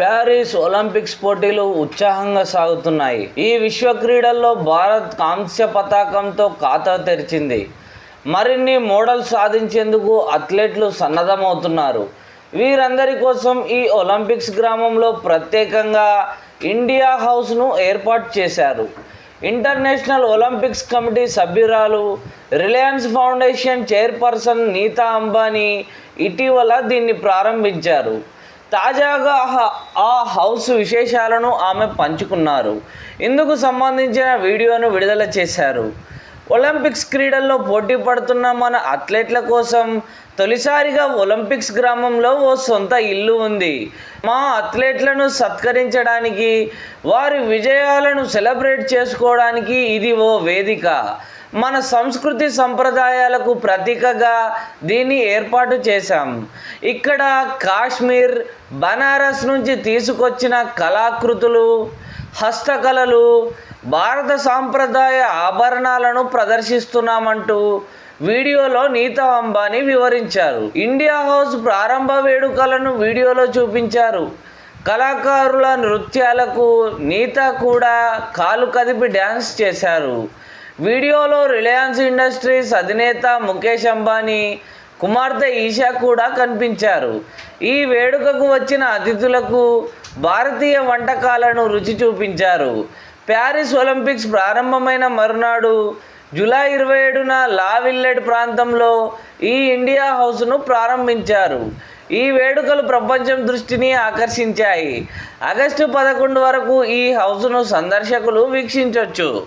Paris Olympics పోటీలు ఉత్సాహంగా సాగుతున్నాయి. ఈ విశ్వ క్రీడల్లో భారత్ కాంస్య పతాకంతో ఖాతా తెరిచింది. మరిన్ని మోడల్ సాధించేందుకు అథ్లెట్లు సన్నద్ధమవుతున్నారు. వీరందరి కోసం ఈ ఒలింపిక్స్ గ్రామంలో ప్రత్యేకంగా ఇండియా హౌస్ను ఏర్పాటు చేశారు. ఇంటర్నేషనల్ ఒలింపిక్స్ కమిటీ సభ్యురాలు Reliance Foundation chairperson Nita Ambani ఇటీవల దీన్ని ప్రారంభించారు. తాజాగా హ- ఆ హౌస్ విశేషాలను ఆమె పంచుకున్నారు. ఇందుకు సంబంధించిన వీడియోను విడుదల చేశారు. ఒలింపిక్స్ క్రీడల్లో పోటీ పడుతున్న మన అథ్లెట్ల కోసం తొలిసారిగా ఒలింపిక్స్ గ్రామంలో ఓ సొంత ఇల్లు ఉంది. మా అథ్లెట్లను సత్కరించడానికి వారి విజయాలను సెలబ్రేట్ చేసుకోవడానికి ఇది ఓ వేదిక. మన సంస్కృతి సంప్రదాయాలకు ప్రతీకగా దీన్ని ఏర్పాటు చేశాం. ఇక్కడ కాశ్మీర్ బనారస్ నుంచి తీసుకొచ్చిన కళాకృతులు హస్తకళలు భారత సాంప్రదాయ ఆభరణాలను ప్రదర్శిస్తున్నామంటూ వీడియోలో నీతా అంబానీ వివరించారు. ఇండియా హౌస్ ప్రారంభ వేడుకలను వీడియోలో చూపించారు. కళాకారుల నృత్యాలకు నీత కూడా కాలు కదిపి డ్యాన్స్ చేశారు. వీడియోలో రిలయన్స్ ఇండస్ట్రీస్ అధినేత ముఖేష్ అంబానీ కుమార్తె ఈషా కూడా కనిపించారు. ఈ వేడుకకు వచ్చిన అతిథులకు భారతీయ వంటకాలను రుచి చూపించారు. ప్యారిస్ ఒలింపిక్స్ ప్రారంభమైన మరునాడు జూలై ఇరవై ఏడున లా విల్లెడ్ ప్రాంతంలో ఈ ఇండియా హౌస్ను ప్రారంభించారు. ఈ వేడుకలు ప్రపంచం దృష్టిని ఆకర్షించాయి. ఆగస్టు పదకొండు వరకు ఈ హౌస్ను సందర్శకులు వీక్షించవచ్చు